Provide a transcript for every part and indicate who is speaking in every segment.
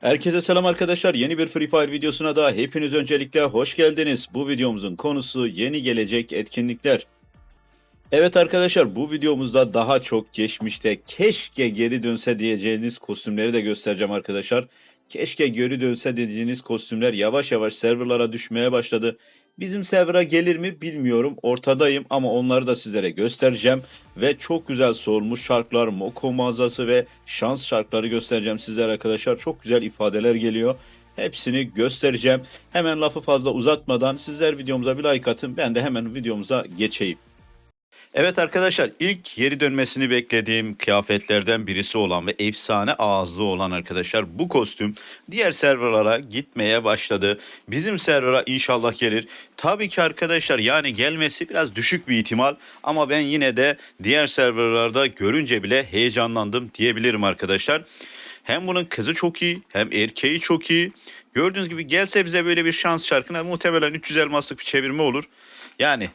Speaker 1: Herkese selam arkadaşlar. Yeni bir Free Fire videosuna da hepiniz öncelikle hoş geldiniz. Bu videomuzun konusu yeni gelecek etkinlikler. Evet arkadaşlar bu videomuzda daha çok geçmişte keşke geri dönse diyeceğiniz kostümleri de göstereceğim arkadaşlar. Keşke geri dönse dediğiniz kostümler yavaş yavaş serverlara düşmeye başladı. Bizim server'a gelir mi bilmiyorum. Ortadayım ama onları da sizlere göstereceğim. Ve çok güzel sormuş şarkılar, Moko mağazası ve şans şarkıları göstereceğim sizlere arkadaşlar. Çok güzel ifadeler geliyor. Hepsini göstereceğim. Hemen lafı fazla uzatmadan sizler videomuza bir like atın. Ben de hemen videomuza geçeyim. Evet arkadaşlar ilk geri dönmesini beklediğim kıyafetlerden birisi olan ve efsane ağızlı olan arkadaşlar bu kostüm diğer serverlara gitmeye başladı. Bizim servera inşallah gelir. Tabii ki arkadaşlar yani gelmesi biraz düşük bir ihtimal ama ben yine de diğer serverlarda görünce bile heyecanlandım diyebilirim arkadaşlar. Hem bunun kızı çok iyi hem erkeği çok iyi. Gördüğünüz gibi gelse bize böyle bir şans şarkına muhtemelen 300 elmaslık bir çevirme olur. Yani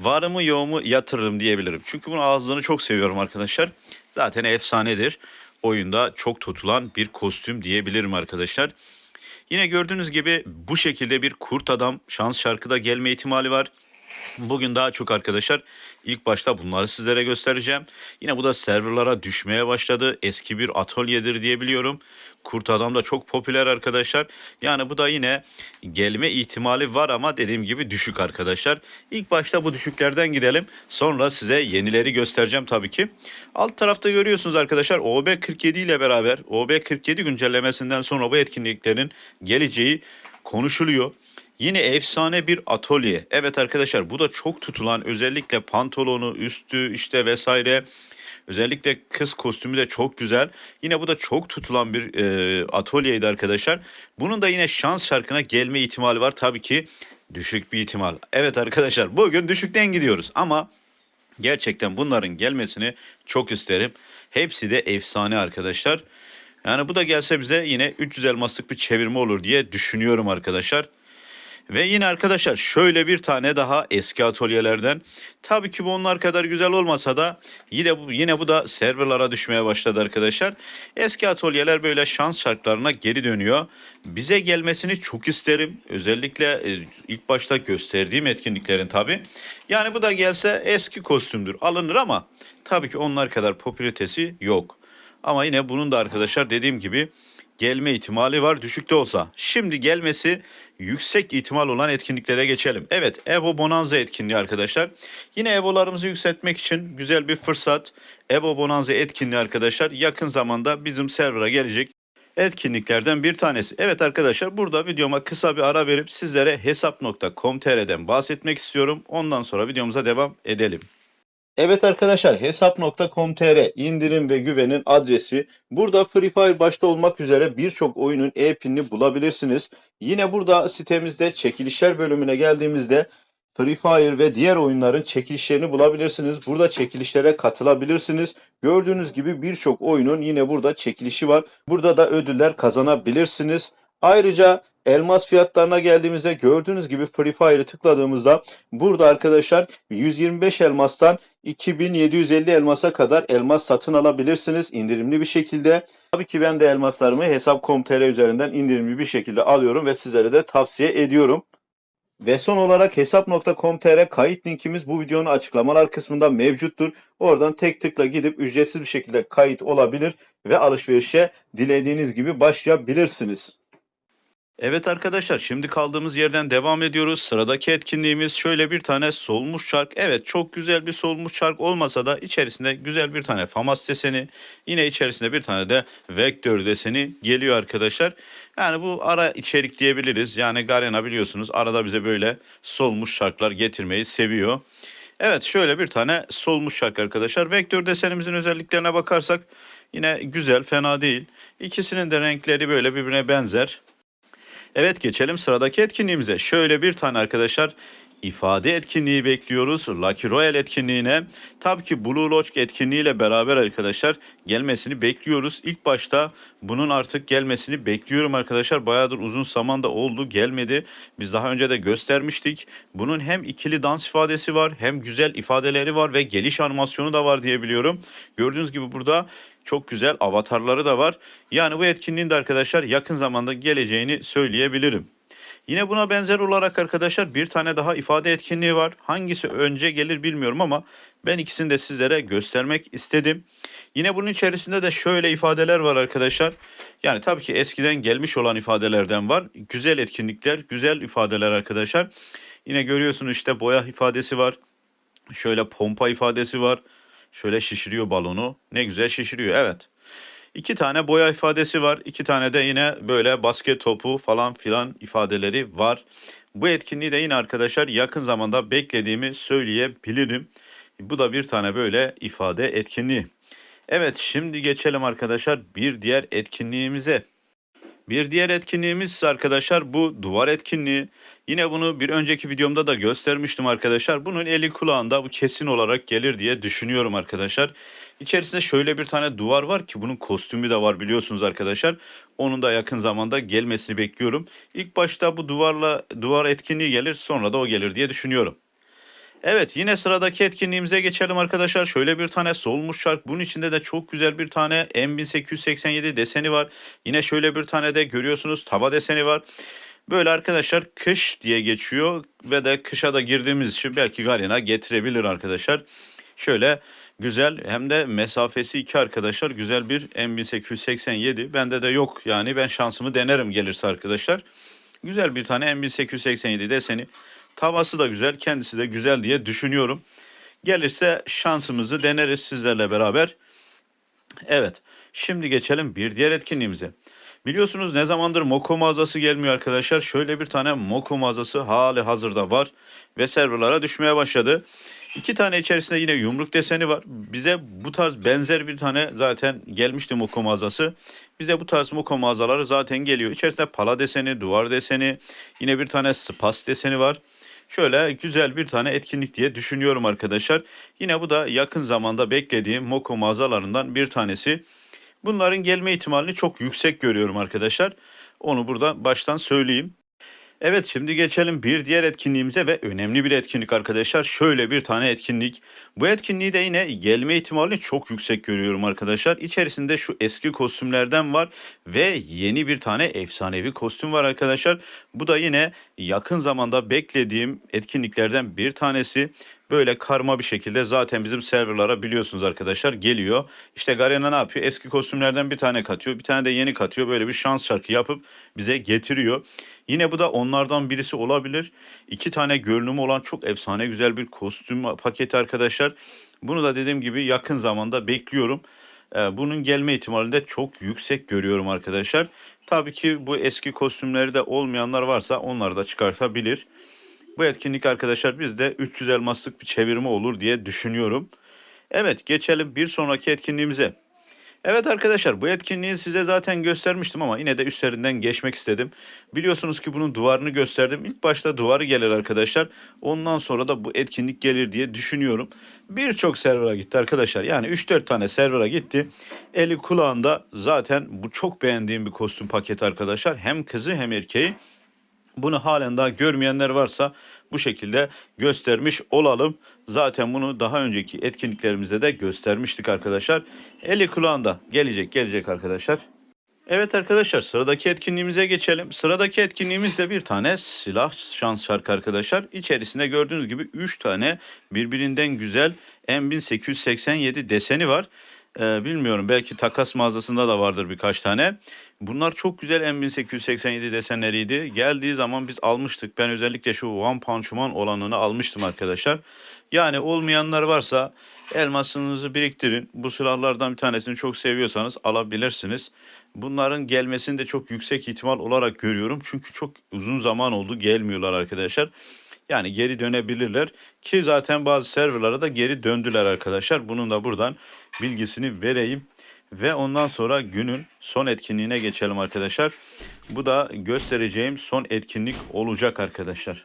Speaker 1: varımı yoğumu yatırırım diyebilirim. Çünkü bunun ağzını çok seviyorum arkadaşlar. Zaten efsanedir. Oyunda çok tutulan bir kostüm diyebilirim arkadaşlar. Yine gördüğünüz gibi bu şekilde bir kurt adam şans şarkıda gelme ihtimali var. Bugün daha çok arkadaşlar ilk başta bunları sizlere göstereceğim. Yine bu da serverlara düşmeye başladı. Eski bir atölyedir diyebiliyorum. Kurt Adam da çok popüler arkadaşlar. Yani bu da yine gelme ihtimali var ama dediğim gibi düşük arkadaşlar. İlk başta bu düşüklerden gidelim. Sonra size yenileri göstereceğim tabii ki. Alt tarafta görüyorsunuz arkadaşlar OB47 ile beraber OB47 güncellemesinden sonra bu etkinliklerin geleceği konuşuluyor. Yine efsane bir atölye. Evet arkadaşlar bu da çok tutulan özellikle pantolonu, üstü işte vesaire. Özellikle kız kostümü de çok güzel. Yine bu da çok tutulan bir e, atölyeydi arkadaşlar. Bunun da yine şans şarkına gelme ihtimali var. Tabii ki düşük bir ihtimal. Evet arkadaşlar bugün düşükten gidiyoruz ama gerçekten bunların gelmesini çok isterim. Hepsi de efsane arkadaşlar. Yani bu da gelse bize yine 300 elmaslık bir çevirme olur diye düşünüyorum arkadaşlar. Ve yine arkadaşlar şöyle bir tane daha eski atölyelerden. Tabii ki bu onlar kadar güzel olmasa da yine bu, yine bu da serverlara düşmeye başladı arkadaşlar. Eski atölyeler böyle şans şartlarına geri dönüyor. Bize gelmesini çok isterim. Özellikle e, ilk başta gösterdiğim etkinliklerin tabii. Yani bu da gelse eski kostümdür alınır ama tabii ki onlar kadar popülaritesi yok. Ama yine bunun da arkadaşlar dediğim gibi gelme ihtimali var düşük de olsa. Şimdi gelmesi yüksek ihtimal olan etkinliklere geçelim. Evet Evo Bonanza etkinliği arkadaşlar. Yine Evo'larımızı yükseltmek için güzel bir fırsat. Evo Bonanza etkinliği arkadaşlar yakın zamanda bizim server'a gelecek etkinliklerden bir tanesi. Evet arkadaşlar burada videoma kısa bir ara verip sizlere hesap.com.tr'den bahsetmek istiyorum. Ondan sonra videomuza devam edelim. Evet arkadaşlar hesap.com.tr indirim ve güvenin adresi. Burada Free Fire başta olmak üzere birçok oyunun e-pinini bulabilirsiniz. Yine burada sitemizde çekilişler bölümüne geldiğimizde Free Fire ve diğer oyunların çekilişlerini bulabilirsiniz. Burada çekilişlere katılabilirsiniz. Gördüğünüz gibi birçok oyunun yine burada çekilişi var. Burada da ödüller kazanabilirsiniz. Ayrıca elmas fiyatlarına geldiğimizde gördüğünüz gibi Free Fire'ı tıkladığımızda burada arkadaşlar 125 elmastan 2750 elmasa kadar elmas satın alabilirsiniz indirimli bir şekilde. Tabii ki ben de elmaslarımı hesap.com.tr üzerinden indirimli bir şekilde alıyorum ve sizlere de tavsiye ediyorum. Ve son olarak hesap.com.tr kayıt linkimiz bu videonun açıklamalar kısmında mevcuttur. Oradan tek tıkla gidip ücretsiz bir şekilde kayıt olabilir ve alışverişe dilediğiniz gibi başlayabilirsiniz. Evet arkadaşlar şimdi kaldığımız yerden devam ediyoruz. Sıradaki etkinliğimiz şöyle bir tane solmuş çark. Evet çok güzel bir solmuş çark olmasa da içerisinde güzel bir tane famas deseni. Yine içerisinde bir tane de vektör deseni geliyor arkadaşlar. Yani bu ara içerik diyebiliriz. Yani Garena biliyorsunuz arada bize böyle solmuş şarklar getirmeyi seviyor. Evet şöyle bir tane solmuş şark arkadaşlar. Vektör desenimizin özelliklerine bakarsak yine güzel fena değil. İkisinin de renkleri böyle birbirine benzer. Evet geçelim sıradaki etkinliğimize. Şöyle bir tane arkadaşlar ifade etkinliği bekliyoruz. Lucky Royale etkinliğine. Tabii ki Blue Lodge etkinliğiyle beraber arkadaşlar gelmesini bekliyoruz. İlk başta bunun artık gelmesini bekliyorum arkadaşlar. Bayağıdır uzun zamanda oldu gelmedi. Biz daha önce de göstermiştik. Bunun hem ikili dans ifadesi var hem güzel ifadeleri var ve geliş animasyonu da var diye biliyorum. Gördüğünüz gibi burada Çok güzel avatarları da var. Yani bu etkinliğin de arkadaşlar yakın zamanda geleceğini söyleyebilirim. Yine buna benzer olarak arkadaşlar bir tane daha ifade etkinliği var. Hangisi önce gelir bilmiyorum ama ben ikisini de sizlere göstermek istedim. Yine bunun içerisinde de şöyle ifadeler var arkadaşlar. Yani tabii ki eskiden gelmiş olan ifadelerden var. Güzel etkinlikler, güzel ifadeler arkadaşlar. Yine görüyorsunuz işte boya ifadesi var. Şöyle pompa ifadesi var. Şöyle şişiriyor balonu. Ne güzel şişiriyor. Evet. İki tane boya ifadesi var. İki tane de yine böyle basket topu falan filan ifadeleri var. Bu etkinliği de yine arkadaşlar yakın zamanda beklediğimi söyleyebilirim. Bu da bir tane böyle ifade etkinliği. Evet şimdi geçelim arkadaşlar bir diğer etkinliğimize. Bir diğer etkinliğimiz arkadaşlar bu duvar etkinliği. Yine bunu bir önceki videomda da göstermiştim arkadaşlar. Bunun eli kulağında bu kesin olarak gelir diye düşünüyorum arkadaşlar. İçerisinde şöyle bir tane duvar var ki bunun kostümü de var biliyorsunuz arkadaşlar. Onun da yakın zamanda gelmesini bekliyorum. İlk başta bu duvarla duvar etkinliği gelir sonra da o gelir diye düşünüyorum. Evet yine sıradaki etkinliğimize geçelim arkadaşlar. Şöyle bir tane solmuş şark. Bunun içinde de çok güzel bir tane M1887 deseni var. Yine şöyle bir tane de görüyorsunuz taba deseni var. Böyle arkadaşlar kış diye geçiyor ve de kışa da girdiğimiz için belki Garena getirebilir arkadaşlar. Şöyle güzel hem de mesafesi 2 arkadaşlar güzel bir M1887. Bende de yok yani ben şansımı denerim gelirse arkadaşlar. Güzel bir tane M1887 deseni. Tavası da güzel, kendisi de güzel diye düşünüyorum. Gelirse şansımızı deneriz sizlerle beraber. Evet, şimdi geçelim bir diğer etkinliğimize. Biliyorsunuz ne zamandır Moko mağazası gelmiyor arkadaşlar. Şöyle bir tane Moko mağazası hali hazırda var ve serverlara düşmeye başladı. İki tane içerisinde yine yumruk deseni var. Bize bu tarz benzer bir tane zaten gelmişti Moko mağazası. Bize bu tarz Moko mağazaları zaten geliyor. İçerisinde pala deseni, duvar deseni, yine bir tane spas deseni var. Şöyle güzel bir tane etkinlik diye düşünüyorum arkadaşlar. Yine bu da yakın zamanda beklediğim Moko mağazalarından bir tanesi. Bunların gelme ihtimalini çok yüksek görüyorum arkadaşlar. Onu burada baştan söyleyeyim. Evet şimdi geçelim bir diğer etkinliğimize ve önemli bir etkinlik arkadaşlar. Şöyle bir tane etkinlik. Bu etkinliği de yine gelme ihtimalini çok yüksek görüyorum arkadaşlar. İçerisinde şu eski kostümlerden var ve yeni bir tane efsanevi kostüm var arkadaşlar. Bu da yine yakın zamanda beklediğim etkinliklerden bir tanesi. Böyle karma bir şekilde zaten bizim serverlara biliyorsunuz arkadaşlar geliyor. İşte Garena ne yapıyor? Eski kostümlerden bir tane katıyor. Bir tane de yeni katıyor. Böyle bir şans şarkı yapıp bize getiriyor. Yine bu da onlardan birisi olabilir. İki tane görünümü olan çok efsane güzel bir kostüm paketi arkadaşlar. Bunu da dediğim gibi yakın zamanda bekliyorum. Ee, Bunun gelme ihtimalini de çok yüksek görüyorum arkadaşlar. Tabii ki bu eski kostümleri de olmayanlar varsa onları da çıkartabilir. Bu etkinlik arkadaşlar bizde 300 elmaslık bir çevirme olur diye düşünüyorum. Evet geçelim bir sonraki etkinliğimize. Evet arkadaşlar bu etkinliği size zaten göstermiştim ama yine de üstlerinden geçmek istedim. Biliyorsunuz ki bunun duvarını gösterdim. İlk başta duvarı gelir arkadaşlar. Ondan sonra da bu etkinlik gelir diye düşünüyorum. Birçok server'a gitti arkadaşlar. Yani 3-4 tane server'a gitti. Eli kulağında zaten bu çok beğendiğim bir kostüm paketi arkadaşlar. Hem kızı hem erkeği. Bunu halen daha görmeyenler varsa bu şekilde göstermiş olalım. Zaten bunu daha önceki etkinliklerimizde de göstermiştik arkadaşlar. Eli kulağında gelecek gelecek arkadaşlar. Evet arkadaşlar sıradaki etkinliğimize geçelim. Sıradaki etkinliğimiz de bir tane silah şans şarkı arkadaşlar. İçerisinde gördüğünüz gibi 3 tane birbirinden güzel M1887 deseni var. Ee, bilmiyorum belki takas mağazasında da vardır birkaç tane. Bunlar çok güzel M1887 desenleriydi. Geldiği zaman biz almıştık. Ben özellikle şu One Punch Man olanını almıştım arkadaşlar. Yani olmayanlar varsa elmasınızı biriktirin. Bu silahlardan bir tanesini çok seviyorsanız alabilirsiniz. Bunların gelmesini de çok yüksek ihtimal olarak görüyorum. Çünkü çok uzun zaman oldu gelmiyorlar arkadaşlar. Yani geri dönebilirler ki zaten bazı serverlara da geri döndüler arkadaşlar. Bunun da buradan bilgisini vereyim. Ve ondan sonra günün son etkinliğine geçelim arkadaşlar. Bu da göstereceğim son etkinlik olacak arkadaşlar.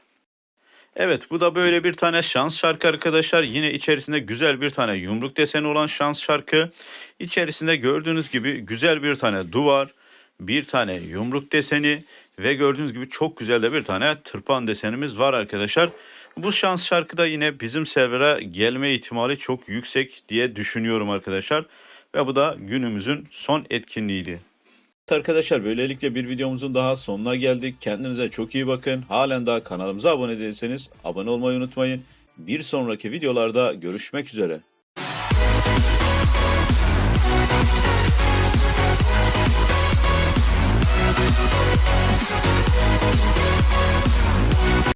Speaker 1: Evet bu da böyle bir tane şans şarkı arkadaşlar. Yine içerisinde güzel bir tane yumruk deseni olan şans şarkı. İçerisinde gördüğünüz gibi güzel bir tane duvar, bir tane yumruk deseni ve gördüğünüz gibi çok güzel de bir tane tırpan desenimiz var arkadaşlar. Bu şans şarkı da yine bizim servera gelme ihtimali çok yüksek diye düşünüyorum arkadaşlar. Ve bu da günümüzün son etkinliğiydi. Evet arkadaşlar böylelikle bir videomuzun daha sonuna geldik. Kendinize çok iyi bakın. Halen daha kanalımıza abone değilseniz abone olmayı unutmayın. Bir sonraki videolarda görüşmek üzere. We'll